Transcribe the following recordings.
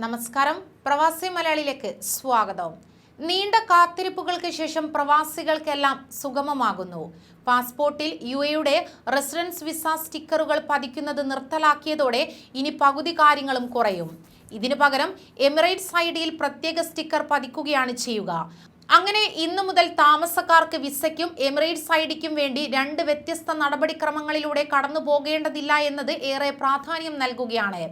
നമസ്കാരം. പ്രവാസി മലയാളിയിലേക്ക് സ്വാഗതം. നീണ്ട കാത്തിരിപ്പുകൾക്ക് ശേഷം പ്രവാസികൾക്കെല്ലാം സുഗമമാകുന്നു. പാസ്പോർട്ടിൽ യു എയുടെ റെസിഡൻസ് വിസ സ്റ്റിക്കറുകൾ പതിക്കുന്നത് നിർത്തലാക്കിയതോടെ ഇനി പകുതി കാര്യങ്ങളും കുറയും. ഇതിനു പകരം എമിറേറ്റ്സ് ഐ ഡിയിൽ പ്രത്യേക സ്റ്റിക്കർ പതിക്കുകയാണ് ചെയ്യുക. അങ്ങനെ ഇന്നു മുതൽ താമസക്കാർക്ക് വിസയ്ക്കും എമിറേറ്റ്സ് ഐ ഡിക്കും വേണ്ടി രണ്ട് വ്യത്യസ്ത നടപടിക്രമങ്ങളിലൂടെ കടന്നു പോകേണ്ടതില്ല എന്നത് ഏറെ പ്രാധാന്യം നൽകുകയാണ്.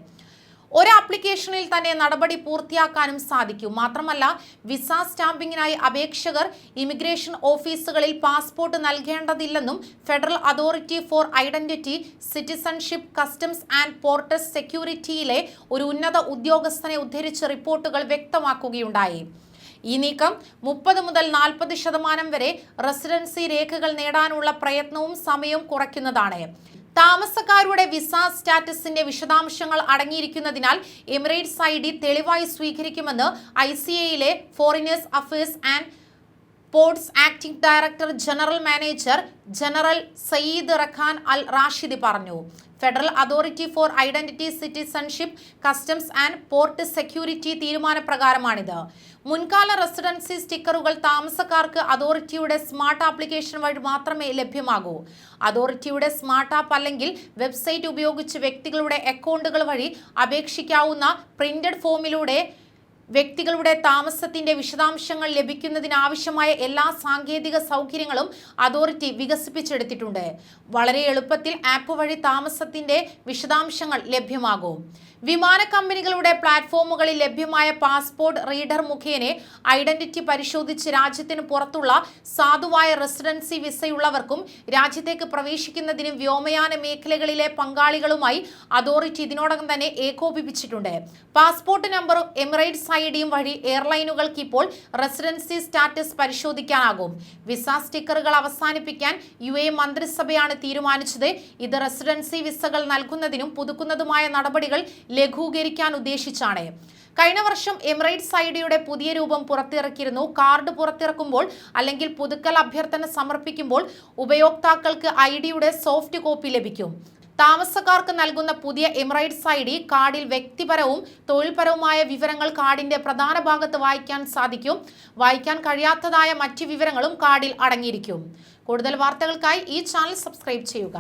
ഒരു ആപ്ലിക്കേഷനിൽ തന്നെ നടപടി പൂർത്തിയാക്കാനും സാധിക്കും. മാത്രമല്ല വിസ സ്റ്റാമ്പിങ്ങിനായി അപേക്ഷകർ ഇമിഗ്രേഷൻ ഓഫീസുകളിൽ passport നൽകേണ്ടതില്ലെന്നും federal authority for identity citizenship customs and ports സെക്യൂരിറ്റിയിലെ ഒരു ഉന്നത ഉദ്യോഗസ്ഥനെ ഉദ്ധരിച്ച് റിപ്പോർട്ടുകൾ വ്യക്തമാക്കുകയുണ്ടായി. ഈ നീക്കം മുപ്പത് മുതൽ നാൽപ്പത് ശതമാനം വരെ റെസിഡൻസി രേഖകൾ നേടാനുള്ള പ്രയത്നവും സമയവും കുറയ്ക്കുന്നതാണ്. താമസക്കാരുടെ വിസ സ്റ്റാറ്റസിന്റെ വിശദാംശങ്ങൾ അടങ്ങിയിരിക്കുന്നതിനാൽ എമിറേറ്റ്സ് ഐ ഡി തെളിവായി സ്വീകരിക്കുമെന്ന് ഐ സി എയിലെ foreigners affairs and ports acting director general manager general Saeed Rakan Al Rashidi പറഞ്ഞു. Federal authority for identity citizenship customs and port security തീരുമാനപ്രകാരമാണിത്. മുൻകാല റെസിഡൻസി സ്റ്റിക്കറുകൾ താമസക്കാർക്ക് അതോറിറ്റിയുടെ സ്മാർട്ട് ആപ്ലിക്കേഷൻ വഴി മാത്രമേ ലഭ്യമാകൂ. അതോറിറ്റിയുടെ സ്മാർട്ട് ആപ്പ് അല്ലെങ്കിൽ വെബ്സൈറ്റ് ഉപയോഗിച്ച് വ്യക്തികളുടെ അക്കൗണ്ടുകൾ വഴി അപേക്ഷിക്കാവുന്ന പ്രിന്റഡ് ഫോമിലൂടെ വ്യക്തികളുടെ താമസത്തിന്റെ വിശദാംശങ്ങൾ ലഭിക്കുന്നതിനാവശ്യമായ എല്ലാ സാങ്കേതിക സൗകര്യങ്ങളും അതോറിറ്റി വികസിപ്പിച്ചെടുത്തിട്ടുണ്ട്. വളരെ എളുപ്പത്തിൽ ആപ്പ് വഴി താമസത്തിന്റെ വിശദാംശങ്ങൾ ലഭ്യമാകും. വിമാന കമ്പനികളുടെ പ്ലാറ്റ്ഫോമുകളിൽ ലഭ്യമായ പാസ്പോർട്ട് റീഡർ മുഖേന ഐഡന്റിറ്റി പരിശോധിച്ച് രാജ്യത്തിന് പുറത്തുള്ള സാധുവായ റെസിഡൻസി വിസയുള്ളവർക്കും രാജ്യത്തേക്ക് പ്രവേശിക്കുന്നതിനും വ്യോമയാന മേഖലകളിലെ പങ്കാളികളുമായി അതോറിറ്റി ഇതിനോടകം തന്നെ ഏകോപിപ്പിച്ചിട്ടുണ്ട്. പാസ്പോർട്ട് നമ്പറും എമിറേറ്റ്സ് ഐ വഴി എയർലൈനുകൾക്ക് ഇപ്പോൾ റെസിഡൻസി സ്റ്റാറ്റസ് പരിശോധിക്കാനാകും. വിസ സ്റ്റിക്കറുകൾ അവസാനിപ്പിക്കാൻ യു എ മന്ത്രിസഭയാണ് തീരുമാനിച്ചത്. ഇത് റെസിഡൻസി വിസകൾ നൽകുന്നതിനും പുതുക്കുന്നതുമായ നടപടികൾ ലഘൂകരിക്കാൻ ഉദ്ദേശിച്ചാണ്. കഴിഞ്ഞ വർഷം എമിറേറ്റ്സ് ഐഡിയുടെ ഡിയുടെ പുതിയ രൂപം പുറത്തിറക്കിയിരുന്നു. കാർഡ് പുറത്തിറക്കുമ്പോൾ അല്ലെങ്കിൽ പുതുക്കൽ അഭ്യർത്ഥന സമർപ്പിക്കുമ്പോൾ ഉപയോക്താക്കൾക്ക് ഐ ഡിയുടെ സോഫ്റ്റ് കോപ്പി ലഭിക്കും. താമസക്കാർക്ക് നൽകുന്ന പുതിയ എമിറേറ്റ്സ് ഐ ഡി കാർഡിൽ വ്യക്തിപരവും തൊഴിൽപരവുമായ വിവരങ്ങൾ കാർഡിന്റെ പ്രധാന ഭാഗത്ത് വായിക്കാൻ സാധിക്കും. വായിക്കാൻ കഴിയാത്തതായ മറ്റ് വിവരങ്ങളും കാർഡിൽ അടങ്ങിയിരിക്കും. കൂടുതൽ വാർത്തകൾക്കായി ഈ ചാനൽ സബ്സ്ക്രൈബ് ചെയ്യുക.